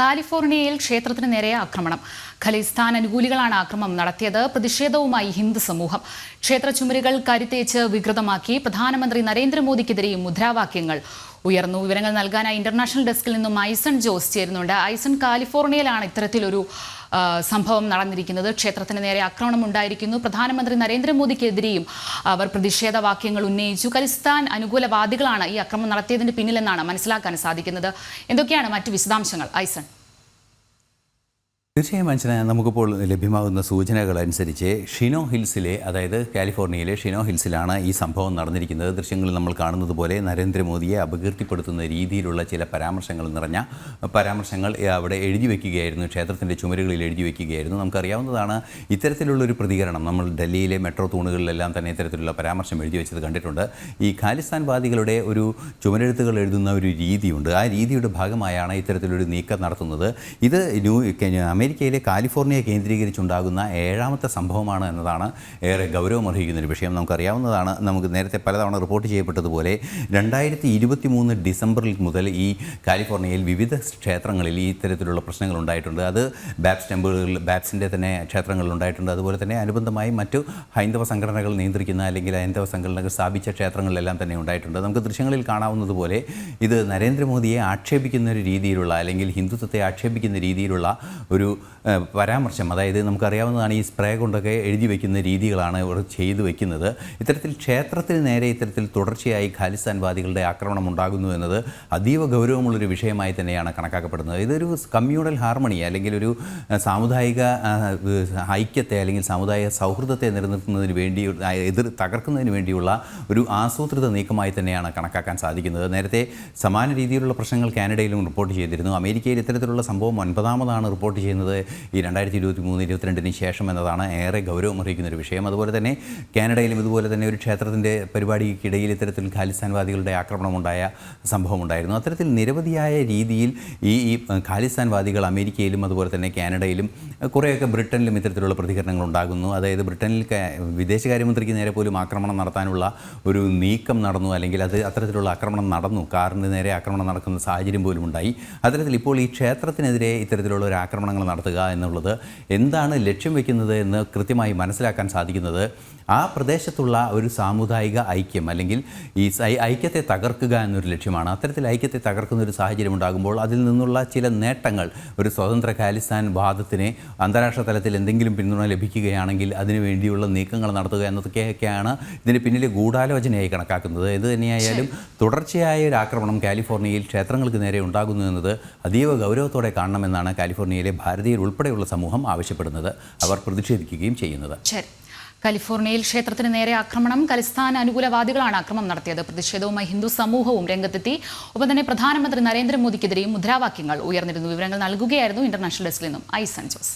കാലിഫോർണിയയിൽ ക്ഷേത്രത്തിന് നേരെ ആക്രമണം. ഖലിസ്ഥാൻ അനുകൂലികളാണ് ആക്രമണം നടത്തിയത്. പ്രതിഷേധവുമായി ഹിന്ദു സമൂഹം. ക്ഷേത്ര ചുമരുകൾ കരുത്തേച്ച് വികൃതമാക്കി. പ്രധാനമന്ത്രി നരേന്ദ്രമോദിക്കെതിരെയും മുദ്രാവാക്യങ്ങൾ ഉയർന്നു. വിവരങ്ങൾ നൽകാനായി ഇന്റർനാഷണൽ ഡെസ്കിൽ നിന്നും ഐസൺ ജോസ് ചേരുന്നുണ്ട്. ഐസൺ കാലിഫോർണിയയിലാണ് ഇത്തരത്തിലൊരു സംഭവം നടന്നിരിക്കുന്നത്. ക്ഷേത്രത്തിന് നേരെ ആക്രമണം ഉണ്ടായിരിക്കുന്നു. പ്രധാനമന്ത്രി നരേന്ദ്രമോദിക്കെതിരെയും അവർ പ്രതിഷേധ വാക്യങ്ങൾ ഉന്നയിച്ചു. ഖലിസ്ഥാൻ അനുകൂലവാദികളാണ് ഈ ആക്രമണം നടത്തിയതിന് പിന്നിലെന്നാണ് മനസ്സിലാക്കാൻ സാധിക്കുന്നത്. എന്തൊക്കെയാണ് മറ്റു വിശദാംശങ്ങൾ? ഐസൺ. തീർച്ചയായും മനസ്സിലായി നമുക്കിപ്പോൾ ലഭ്യമാകുന്ന സൂചനകൾ അനുസരിച്ച് ഷിനോ ഹിൽസിലെ അതായത് കാലിഫോർണിയയിലെ ഷിനോ ഹിൽസിലാണ് ഈ സംഭവം നടന്നിരിക്കുന്നത്. ദൃശ്യങ്ങളിൽ നമ്മൾ കാണുന്നത് പോലെ നരേന്ദ്രമോദിയെ അപകീർത്തിപ്പെടുത്തുന്ന രീതിയിലുള്ള ചില പരാമർശങ്ങൾ നിറഞ്ഞ പരാമർശങ്ങൾ അവിടെ എഴുതി വയ്ക്കുകയായിരുന്നു. ക്ഷേത്രത്തിന്റെ ചുമരുകളിൽ എഴുതി വയ്ക്കുകയായിരുന്നു. നമുക്കറിയാവുന്നതാണ് ഇത്തരത്തിലുള്ളൊരു പ്രതികരണം. നമ്മൾ ഡൽഹിയിലെ മെട്രോ തൂണുകളിലെല്ലാം തന്നെ ഇത്തരത്തിലുള്ള പരാമർശം എഴുതി വെച്ചത് കണ്ടിട്ടുണ്ട്. ഈ ഖാലിസ്ഥാൻവാദികളുടെ ഒരു ചുമരെഴുത്തുകൾ എഴുതുന്ന ഒരു രീതിയുണ്ട്. ആ രീതിയുടെ ഭാഗമായാണ് ഇത്തരത്തിലൊരു നീക്കം നടത്തുന്നത്. ഇത് ന്യൂ കെ- അമേരിക്കയിലെ കാലിഫോർണിയ കേന്ദ്രീകരിച്ചുണ്ടാകുന്ന ഏഴാമത്തെ സംഭവമാണ് എന്നതാണ് ഏറെ ഗൗരവമർഹിക്കുന്ന ഒരു വിഷയം. നമുക്കറിയാവുന്നതാണ് നമുക്ക് നേരത്തെ പലതവണ റിപ്പോർട്ട് ചെയ്യപ്പെട്ടതുപോലെ രണ്ടായിരത്തി ഇരുപത്തി മൂന്ന് ഡിസംബറിൽ മുതൽ ഈ കാലിഫോർണിയയിൽ വിവിധ ക്ഷേത്രങ്ങളിൽ ഈ ഇത്തരത്തിലുള്ള പ്രശ്നങ്ങൾ ഉണ്ടായിട്ടുണ്ട് അത് ബാപ്സ് ടെമ്പിളുകളിൽ ബാപ്സിന്റെ തന്നെ ക്ഷേത്രങ്ങളിൽ ഉണ്ടായിട്ടുണ്ട് അതുപോലെ തന്നെ അനുബന്ധമായി മറ്റു ഹൈന്ദവ സംഘടനകൾ നിയന്ത്രിക്കുന്ന അല്ലെങ്കിൽ ഹൈന്ദവ സംഘടനകൾ സ്ഥാപിച്ച ക്ഷേത്രങ്ങളിലെല്ലാം തന്നെ ഉണ്ടായിട്ടുണ്ട്. നമുക്ക് ദൃശ്യങ്ങളിൽ കാണാവുന്നതുപോലെ ഇത് നരേന്ദ്രമോദിയെ ആക്ഷേപിക്കുന്ന ഒരു രീതിയിലുള്ള അല്ലെങ്കിൽ ഹിന്ദുത്വത്തെ ആക്ഷേപിക്കുന്ന രീതിയിലുള്ള ഒരു പരാമർശം അതായത് നമുക്കറിയാവുന്നതാണ് ഈ സ്പ്രേ കൊണ്ടൊക്കെ എഴുതി വയ്ക്കുന്ന രീതികളാണ് ഇവർ ചെയ്തു വയ്ക്കുന്നത് ഇത്തരത്തിൽ ക്ഷേത്രത്തിന് നേരെ ഇത്തരത്തിൽ തുടർച്ചയായി ഖാലിസ്ഥാൻവാദികളുടെ ആക്രമണം ഉണ്ടാകുന്നു എന്നത് അതീവ ഗൗരവമുള്ളൊരു വിഷയമായി തന്നെയാണ് കണക്കാക്കപ്പെടുന്നത്. ഇതൊരു കമ്മ്യൂണൽ ഹാർമണി അല്ലെങ്കിൽ ഒരു സാമുദായിക ഐക്യത്തെ അല്ലെങ്കിൽ സാമുദായിക സൗഹൃദത്തെ നിലനിർത്തുന്നതിന് വേണ്ടി എതിർ തകർക്കുന്നതിന് വേണ്ടിയുള്ള ഒരു ആസൂത്രിത നീക്കമായി തന്നെയാണ് കണക്കാക്കാൻ സാധിക്കുന്നത്. നേരത്തെ സമാന രീതിയിലുള്ള പ്രശ്നങ്ങൾ കാനഡയിലും റിപ്പോർട്ട് ചെയ്തിരുന്നു. അമേരിക്കയിൽ ഇത്തരത്തിലുള്ള സംഭവം ഒൻപതാമതാണ് റിപ്പോർട്ട് ചെയ്യുന്നത്. ഈ രണ്ടായിരത്തി ഇരുപത്തി മൂന്ന് ഇരുപത്തിരണ്ടിന് ശേഷം എന്നതാണ് ഏറെ ഗൗരവമർഹിക്കുന്ന ഒരു വിഷയം. അതുപോലെ തന്നെ കാനഡയിലും ഇതുപോലെ തന്നെ ഒരു ക്ഷേത്രത്തിന്റെ പരിപാടിക്കിടയിൽ ഇത്തരത്തിൽ ഖാലിസ്ഥാൻവാദികളുടെ ആക്രമണമുണ്ടായ സംഭവമുണ്ടായിരുന്നു. അത്തരത്തിൽ നിരവധിയായ രീതിയിൽ ഈ ഈ ഖാലിസ്ഥാൻവാദികൾ അമേരിക്കയിലും അതുപോലെ തന്നെ കാനഡയിലും കുറേയൊക്കെ ബ്രിട്ടനിലും ഇത്തരത്തിലുള്ള പ്രതികരണങ്ങൾ ഉണ്ടാകുന്നു അതായത് ബ്രിട്ടനിൽ വിദേശകാര്യമന്ത്രിക്ക് നേരെ പോലും ആക്രമണം നടത്താനുള്ള ഒരു നീക്കം നടന്നു അല്ലെങ്കിൽ അത് അത്തരത്തിലുള്ള ആക്രമണം നടന്നു. കാറിന് നേരെ ആക്രമണം നടക്കുന്ന സാഹചര്യം പോലും ഉണ്ടായി അത്തരത്തിൽ ഇപ്പോൾ ഈ ക്ഷേത്രത്തിനെതിരെ ഇത്തരത്തിലുള്ള ഒരു ആക്രമണങ്ങൾ നടത്തുക എന്നുള്ളത് എന്താണ് ലക്ഷ്യം വയ്ക്കുന്നത് എന്ന് കൃത്യമായി മനസ്സിലാക്കാൻ സാധിക്കുന്നത്? ആ പ്രദേശത്തുള്ള ഒരു സാമുദായിക ഐക്യം അല്ലെങ്കിൽ ഈ ഐക്യത്തെ തകർക്കുക എന്നൊരു ലക്ഷ്യമാണ്. അത്തരത്തിൽ ഐക്യത്തെ തകർക്കുന്ന ഒരു സാഹചര്യം ഉണ്ടാകുമ്പോൾ അതിൽ നിന്നുള്ള ചില നേട്ടങ്ങൾ ഒരു സ്വതന്ത്ര ഖാലിസ്ഥാൻ വാദത്തിന് അന്താരാഷ്ട്ര തലത്തിൽ എന്തെങ്കിലും പിന്തുണ ലഭിക്കുകയാണെങ്കിൽ അതിനു വേണ്ടിയുള്ള നീക്കങ്ങൾ നടത്തുക എന്നതൊക്കെയൊക്കെയാണ് ഇതിന് പിന്നിലെ ഗൂഢാലോചനയായി കണക്കാക്കുന്നത്. ഇത് തന്നെയായാലും തുടർച്ചയായ ഒരു ആക്രമണം കാലിഫോർണിയയിൽ ക്ഷേത്രങ്ങൾക്ക് നേരെ ഉണ്ടാകുന്നു എന്നത് അതീവ ഗൗരവത്തോടെ കാണണമെന്നാണ് കാലിഫോർണിയയിലെ ഭാരതീയർ ഉൾപ്പെടെയുള്ള സമൂഹം ആവശ്യപ്പെടുന്നത് അവർ പ്രതിഷേധിക്കുകയും ചെയ്യുന്നത്. കാലിഫോർണിയയിൽ ക്ഷേത്രത്തിന് നേരെ ആക്രമണം ഖലിസ്ഥാൻ അനുകൂലവാദികളാണ് ആക്രമണം നടത്തിയത്. പ്രതിഷേധവുമായി ഹിന്ദു സമൂഹവും രംഗത്തെത്തി. ഒപ്പം തന്നെ പ്രധാനമന്ത്രി നരേന്ദ്രമോദിക്കെതിരെയും മുദ്രാവാക്യങ്ങൾ ഉയർന്നിരുന്നു. വിവരങ്ങൾ നൽകുകയായിരുന്നു ഇന്റർനാഷണൽ ഡെസ്കിൽ നിന്നും ഐസൺ ജോസ്.